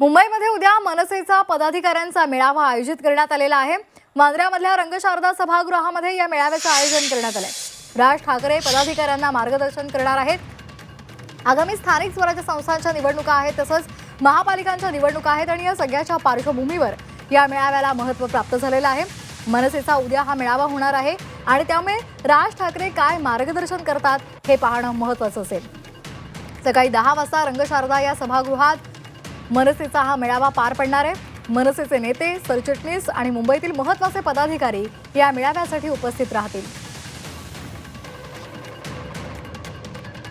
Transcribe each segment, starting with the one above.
मुंबईमध्ये उद्या मनसेचा पदाधिकाऱ्यांचा मेळावा आयोजित करण्यात आलेला आहे. वांद्र्यामधल्या रंगशारदा सभागृहामध्ये या मेळाव्याचं आयोजन करण्यात आलंय. राज ठाकरे पदाधिकाऱ्यांना मार्गदर्शन करणार आहेत. आगामी स्थानिक स्वराज्य संस्थांच्या निवडणुका आहेत तसंच महापालिकांच्या निवडणुका आहेत आणि या सगळ्याच्या पार्श्वभूमीवर या मेळाव्याला महत्त्व प्राप्त झालेलं आहे. मनसेचा उद्या हा मेळावा होणार आहे आणि त्यामुळे राज ठाकरे काय मार्गदर्शन करतात हे पाहणं महत्त्वाचं असेल. सकाळी दहा वाजता रंगशारदा या सभागृहात मनसेचा हा मेळावा पार पडणार आहे. मनसेचे नेते सरचिटणीस आणि मुंबईतील महत्त्वाचे पदाधिकारी या मेळाव्यासाठी उपस्थित राहतील.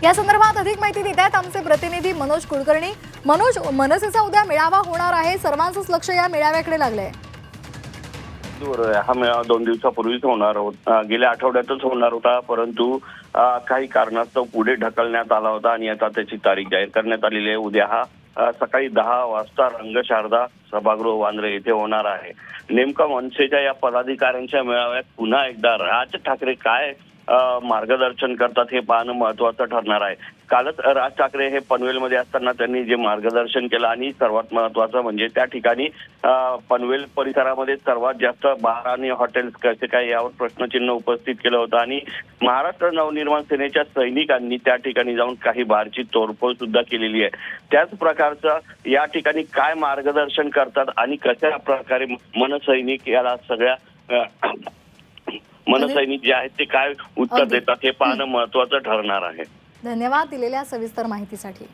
या संदर्भात अधिक माहिती देत आहेत आमचे प्रतिनिधी मनोज कुलकर्णी. मनोज मनसेचा उद्या मेळावा होणार आहे. सर्वांचंच लक्ष या मेळाव्याकडे लागलंय. हा मेळावा दोन दिवसापूर्वीच होणार होता गेल्या आठवड्यातच होणार होता परंतु काही कारणास्तव पुढे ढकलण्यात आला होता आणि आता त्याची तारीख जाहीर करण्यात आलेली आहे. उद्या हा सकाळी दहा वाजता रंगशारदा सभागृह वांद्रे येथे होणार आहे. नेमका मनसेच्या या पदाधिकाऱ्यांच्या मेळाव्यात पुन्हा एकदा राज ठाकरे काय मार्गदर्शन करतात हे पाहणं महत्वाचं ठरणार आहे. कालच राज ठाकरे हे पनवेलमध्ये असताना त्यांनी जे मार्गदर्शन केलं आणि सर्वात महत्वाचं म्हणजे त्या ठिकाणी पनवेल परिसरामध्ये सर्वात जास्त बार आणि हॉटेल्स कसे काय यावर प्रश्नचिन्ह उपस्थित केलं होतं आणि महाराष्ट्र नवनिर्माण सेनेच्या सैनिकांनी त्या ठिकाणी जाऊन काही बारची तोडफोड सुद्धा केलेली आहे. त्याच प्रकारचं या ठिकाणी काय मार्गदर्शन करतात आणि कशा प्रकारे मनसैनिक याला सगळ्या मनसैनिक जे आहेत ते काय उत्तर. देतात हे पाहणं महत्वाचं ठरणार आहे. धन्यवाद दिलेल्या सविस्तर माहितीसाठी.